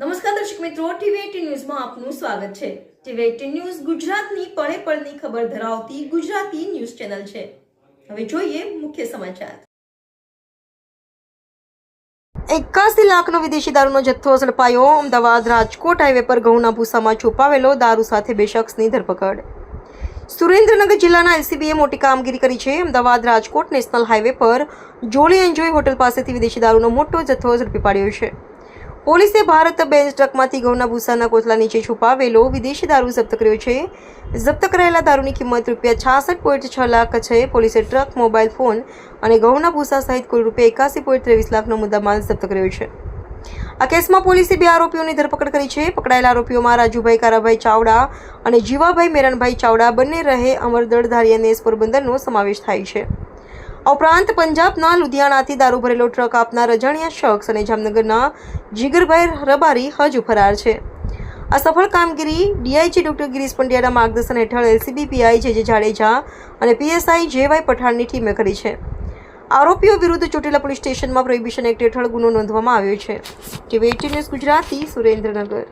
નમસ્કાર દર્શક મિત્રો ટીવી ન્યૂઝમાં આપનું સ્વાગત છે. ટીવી ન્યૂઝ ગુજરાતની પળે પળની ખબર ધરાવતી ગુજરાતી ન્યૂઝ ચેનલ છે. હવે જોઈએ મુખ્ય સમાચાર. એકાસી લાખનો વિદેશી દારૂનો જથ્થો ઝડપાયો. અમદાવાદ રાજકોટ હાઈવે પર ઘઉંના ભૂસામાં છુપાવેલો દારૂ સાથે બે શખ્સની ધરપકડ. સુરેન્દ્રનગર જિલ્લાના એલસીબીએ મોટી કામગીરી કરી છે. અમદાવાદ રાજકોટ નેશનલ હાઈવે પર જોલી એન્જોય હોટલ પાસેથી વિદેશી દારૂનો મોટો જથ્થો ઝડપી પાડ્યો છે. પોલીસે ભારત બેન્ચ ટ્રકમાંથી ઘઉંના ભૂસાના કોથળા નીચે છુપાવેલો વિદેશી દારૂ જપ્ત કર્યો છે. જપ્ત કરાયેલા દારૂની કિંમત રૂપિયા છાસઠ પોઈન્ટ છ લાખ છે. પોલીસે ટ્રક, મોબાઈલ ફોન અને ઘઉંના ભૂસા સહિત કુલ રૂપિયા એકાસી પોઈન્ટ ત્રેવીસ લાખનો મુદ્દામાલ જપ્ત કર્યો છે. આ કેસમાં પોલીસે બે આરોપીઓની ધરપકડ કરી છે. પકડાયેલા આરોપીઓમાં રાજુભાઈ કારાભાઈ ચાવડા અને જીવાભાઈ મેરણભાઈ ચાવડા બંને રહે અમરદળ ધારિયાનેસ પોરબંદરનો સમાવેશ થાય છે. ઉપરાંત પંજાબના લુધિયાણાથી દારૂ ભરેલો ટ્રક આપનાર અજાણ્યા શખ્સ અને જામનગરના જીગરભાઈ રબારી હજુ ફરાર છે. આ સફળ કામગીરી ડીઆઈજી ડોક્ટર ગિરીશ પંડ્યાના માર્ગદર્શન હેઠળ એલસીબી, પીઆઈ જે જે જાડેજા અને પીએસઆઈ જેવાય પઠાણની ટીમે કરી છે. આરોપીઓ વિરુદ્ધ ચોટીલા પોલીસ સ્ટેશનમાં પ્રોહિબિશન એક્ટ હેઠળ ગુનો નોંધવામાં આવ્યો છે. TV eighteen news Gujarati Surendranagar.